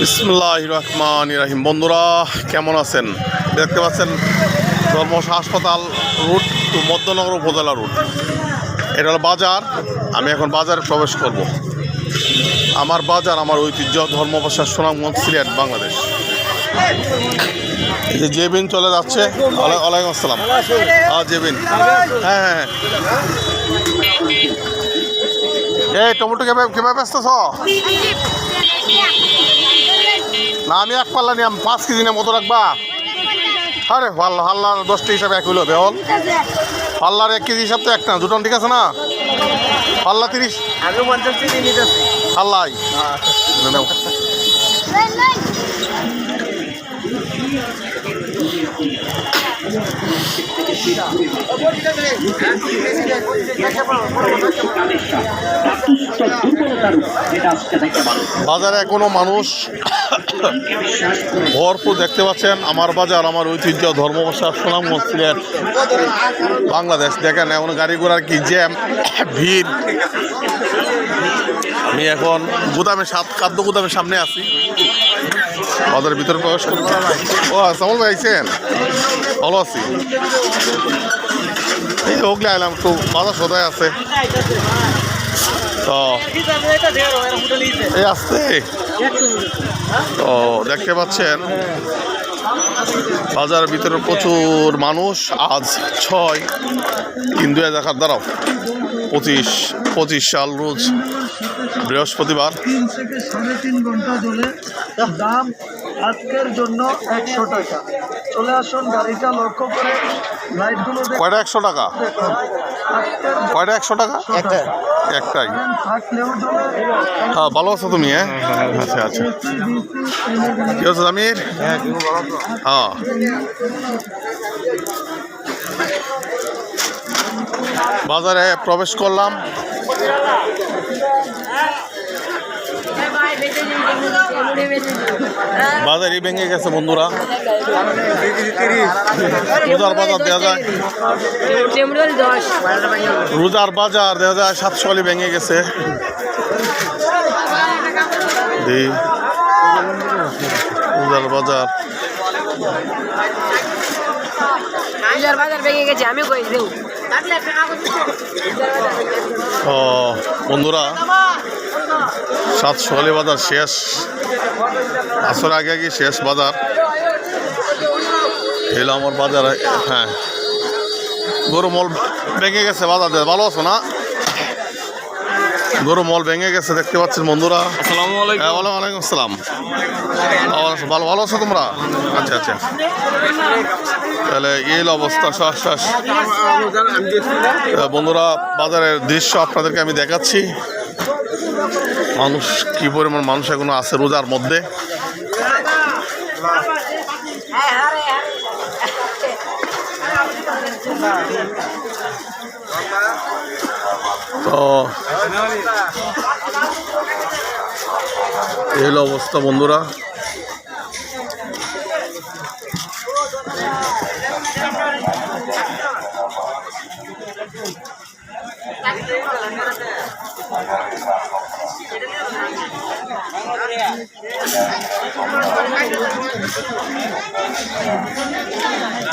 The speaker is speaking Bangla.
বিসমুল্লাহ রহমান রাহিম। বন্ধুরা, কেমন আছেন? দেখতে পাচ্ছেন ধর্মশ হাসপাতাল রুট টু মধ্যনগর উপজেলা রুট। এটা হলো বাজার। আমি এখন বাজারে প্রবেশ করব। আমার বাজার, আমার ঐতিহ্য ধর্মভাষা সুনামগঞ্জ, সিলেট, বাংলাদেশ। যে জেবিন চলে যাচ্ছে। ওয়ালাই- ওয়ালাইকুম আসসালাম। হ্যাঁ জেবিন। হ্যাঁ হ্যাঁ হ্যাঁ। এই, টমেটো কেভাবে কেভাবে বেচতেছ না আমি এক পাল্লা নিয়ে পাঁচ কেজি নিয়ে মতো রাখবা। আরে পাল্লা হাল্লার দশটা হিসাবে এক হইল বেহল। পাল্লার এক কেজি হিসাব তো এক না দুটো ঠিক আছে না? পাল্লা তিরিশ। নাও। বাজারে এখনও মানুষ ভরপুর দেখতে পাচ্ছেন। আমার বাজার, আমার ঐতিহ্য ধর্মভাষা সুনামগঞ্জ সিলেট, বাংলাদেশ। দেখেন, এখন গাড়ি ঘোড়ার কি জ্যাম, ভিড়। আমি এখন গুদামে সাত খাদ্য গুদামের সামনে আছি। বাজারের ভিতরে প্রবেশ করতে ও, সামল ভাই আইছেন? ভালো আছি। এই যে হোকলে আইলাম, একটু বাজার সদায় আছে। তো এই আসছে? তো দেখতে পাচ্ছেন? বাজারের ভিতরে প্রচুর মানুষ। আজ ছয়। দুই হাজার দাঁড়াও। পঁচিশ পঁচিশ সাল রোজ বৃহস্পতিবার। সাড়ে তিন ঘণ্টা ধরে দাম আজকের জন্য একশো টাকা। চলে আসুন গাড়িটা লক্ষ্য করে লাইটগুলো কয়টা? একশো টাকা। কয়টা? একশো টাকা? একটা একটাই। হ্যাঁ ভালো আছো তুমি হ্যাঁ? আচ্ছা আচ্ছা। কি হচ্ছে জামির? হ্যাঁ। বাজারে প্রবেশ করলাম। বাজারই ভেঙে গেছে বন্ধুরা। রোজার বাজার দেওয়া যায়। রোজার বাজার দেওয়া যায় সাতশো আলি ভেঙে গেছে। রোজার বাজার। বাজার ভেঙে গেছে আমি কই দেউ ও। বন্ধুরা, সাত সকালে বাজার শেষ। আসর আগে আগে শেষ বাজার। এলো আমার বাজার হ্যাঁ। গরু মল ভেঙে গেছে বাজার। ভালো আছো না? গরু মল ভেঙে গেছে দেখতে পাচ্ছেন বন্ধুরা। আসসালামু আলাইকুম। হ্যাঁ ওয়ালাইকুম আসসালাম। ভালো ভালো আছো তোমরা? আচ্ছা আচ্ছা। তাহলে এই অবস্থা শ্বাস শ্বাস বন্ধুরা বাজারের দৃশ্য আপনাদেরকে আমি দেখাচ্ছি। মানুষ কি পরিমাণ মানুষ এখনও আছে রোজার মধ্যে। এই হলো অবস্থা বন্ধুরা